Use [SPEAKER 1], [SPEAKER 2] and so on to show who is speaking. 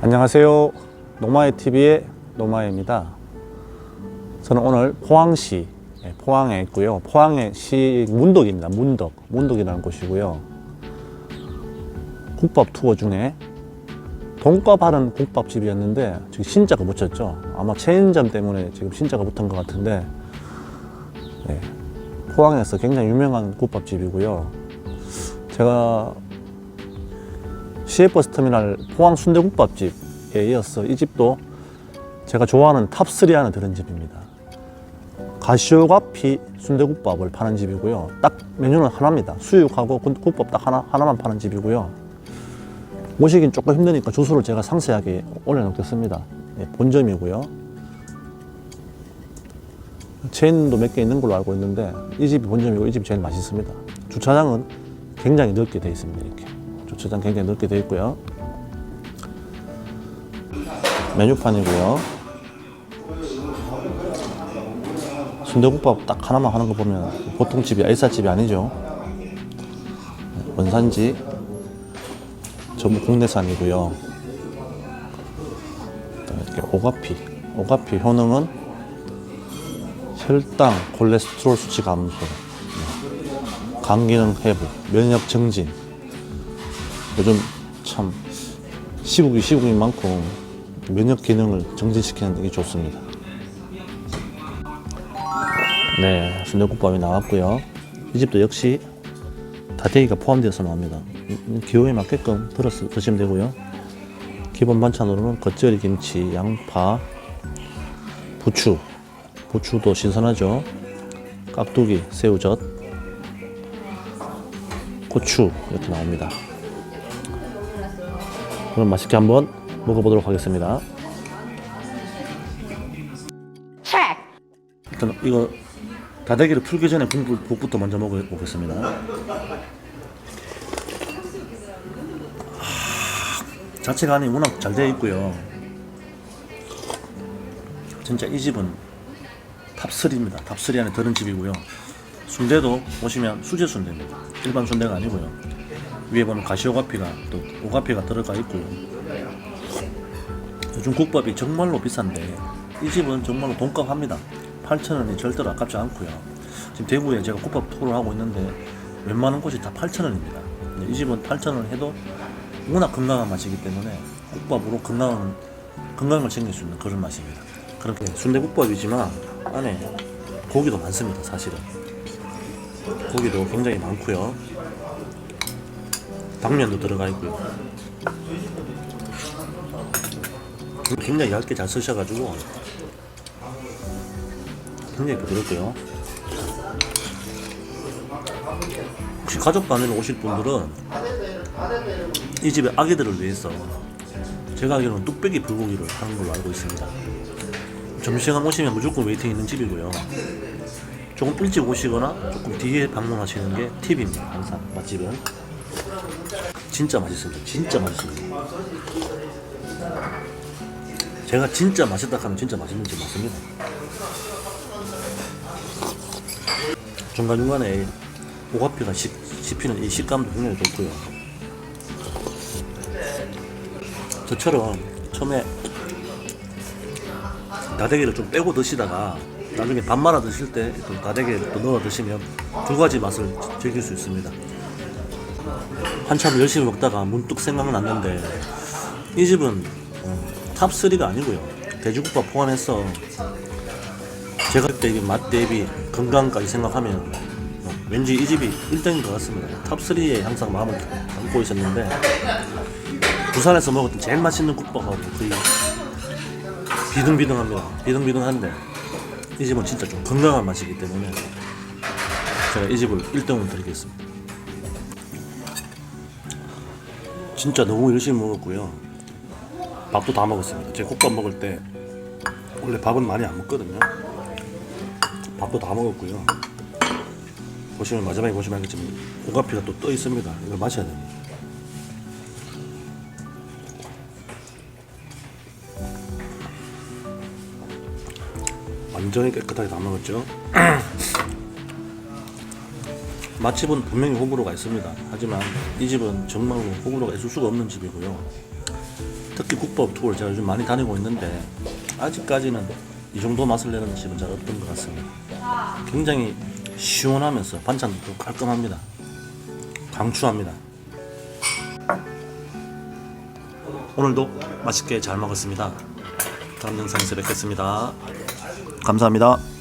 [SPEAKER 1] 안녕하세요. 노마의 TV의 노마입니다. 저는 오늘 포항시 예, 포항에 있고요. 포항의 시 문덕입니다. 문덕 문덕이라는 곳이고요. 국밥 투어 중에 돈값 하는 국밥집이었는데 지금 신자가 붙였죠. 아마 체인점 때문에 지금 신자가 붙은 것 같은데 예, 포항에서 굉장히 유명한 국밥집이고요. 제가 시외버스 터미널 포항 순대국밥집에 이어서 이 집도 제가 좋아하는 탑3 안에 드는 집입니다. 가시오가피 순대국밥을 파는 집이고요. 딱 메뉴는 하나입니다. 수육하고 국- 국밥 딱 하나, 하나만 파는 집이고요. 모시긴 조금 힘드니까 주소를 제가 상세하게 올려놓겠습니다. 예, 본점이고요. 체인도 몇 개 있는 걸로 알고 있는데 이 집이 본점이고 이 집이 제일 맛있습니다. 주차장은 굉장히 넓게 되어 있습니다. 이렇게 주차장 굉장히 넓게 되어 있고요. 메뉴판이고요. 순대국밥 딱 하나만 하는 거 보면 보통 집이 알사집이 아니죠. 원산지 전부 국내산이고요. 이렇게 오가피, 오가피 효능은 혈당, 콜레스테롤 수치 감소, 네. 간 기능 회복, 면역 증진. 요즘 참 시국이 시국인 만큼 면역 기능을 정진시키는 게 좋습니다. 네, 순대국밥이 나왔고요. 이 집도 역시 다대기가 포함되어서 나옵니다. 음, 기호에 맞게끔 들어서 드시면 되고요. 기본 반찬으로는 겉절이 김치, 양파, 부추, 부추도 신선하죠. 깍두기, 새우젓, 고추 이렇게 나옵니다. 그럼 맛있게 한번 먹어보도록 하겠습니다. 일단 이거 다대기를 풀기 전에 국부, 국부터 먼저 먹어보겠습니다. 아, 자체 간이 워낙 잘 되어 있고요. 진짜 이 집은 탑3입니다. 탑3 안에 드는 집이고요. 순대도 보시면 수제 순대입니다. 일반 순대가 아니고요. 위에 보면 가시오가피가 또 오가피가 들어가 있고 요즘 국밥이 정말로 비싼데 이 집은 정말로 돈값 합니다. 8,000원이 절대로 아깝지 않고요. 지금 대구에 제가 국밥 투어를 하고 있는데 웬만한 곳이 다 8,000원입니다. 이 집은 8,000원 해도 워낙 건강한 맛이기 때문에 국밥으로 건강한 건강을 챙길 수 있는 그런 맛입니다. 그렇게 순대국밥이지만 안에 고기도 많습니다. 사실은 고기도 굉장히 많고요. 당면도 들어가 있고요. 굉장히 얇게 잘 쓰셔가지고 굉장히 부드럽고요. 혹시 가족 단위로 오실 분들은 이 집의 아기들을 위해서 제가 알기로는 뚝배기 불고기를 하는 걸로 알고 있습니다. 점심시간 오시면 무조건 웨이팅 있는 집이고요. 조금 일찍 오시거나 조금 뒤에 방문하시는 게 팁입니다. 항상 맛집은 진짜 맛있습니다. 진짜 맛있습니다. 제가 진짜 맛있다 하면 진짜 맛있는 집 맞습니다. 중간중간에 오가피가 씹, 씹히는 이 식감도 굉장히 좋고요. 저처럼 처음에 다대기를 좀 빼고 드시다가 나중에 밥 말아 드실 때 또 다대기를 또 넣어 드시면 두 가지 맛을 즐길 수 있습니다. 한참 열심히 먹다가 문득 생각났는데 이 집은 어, 탑3가 아니고요. 돼지국밥 포함해서 제가 그때 이게 맛 대비 건강까지 생각하면 어, 왠지 이 집이 1등인 것 같습니다. 탑3에 항상 마음을 담고 있었는데 부산에서 먹었던 제일 맛있는 국밥하고 거의 비등비등합니다. 비등비등한데 이 집은 진짜 좀 건강한 맛이기 때문에 제가 이 집을 1등으로 드리겠습니다. 진짜 너무 열심히 먹었고요. 밥도 다 먹었습니다. 제가 국밥 먹을 때 원래 밥은 많이 안 먹거든요. 밥도 다 먹었고요. 보시면 마지막에 보시면 알겠지만 오가피가 또 떠 있습니다. 이걸 마셔야 됩니다. 완전히 깨끗하게 다 먹었죠. 맛집은 분명히 호불호가 있습니다. 하지만 이 집은 정말로 호불호가 있을 수가 없는 집이고요. 특히 국밥 투어를 제가 요즘 많이 다니고 있는데 아직까지는 이 정도 맛을 내는 집은 잘 없던 것 같습니다. 굉장히 시원하면서 반찬도 깔끔합니다. 강추합니다. 오늘도 맛있게 잘 먹었습니다. 다음 영상에서 뵙겠습니다. 감사합니다.